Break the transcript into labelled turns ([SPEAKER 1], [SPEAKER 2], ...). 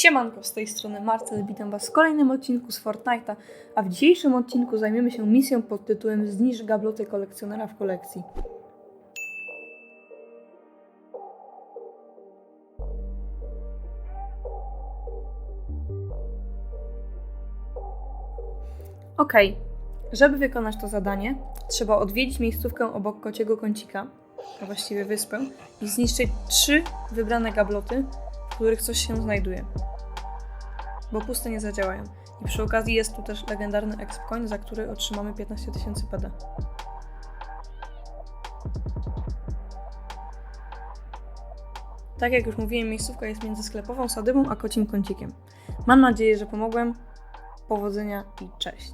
[SPEAKER 1] Siemanko, z tej strony Marcel, witam Was w kolejnym odcinku z Fortnite'a, a w dzisiejszym odcinku zajmiemy się misją pod tytułem Zniszcz gabloty kolekcjonera w kolekcji. Okej, żeby wykonać to zadanie, trzeba odwiedzić miejscówkę obok kociego kącika, a właściwie wyspę, i zniszczyć trzy wybrane gabloty, których coś się znajduje. Bo puste nie zadziałają. I przy okazji jest tu też legendarny exp coin, za który otrzymamy 15 tysięcy PD. Tak jak już mówiłem, miejscówka jest między sklepową sadybą a kocim kącikiem. Mam nadzieję, że pomogłem. Powodzenia i cześć.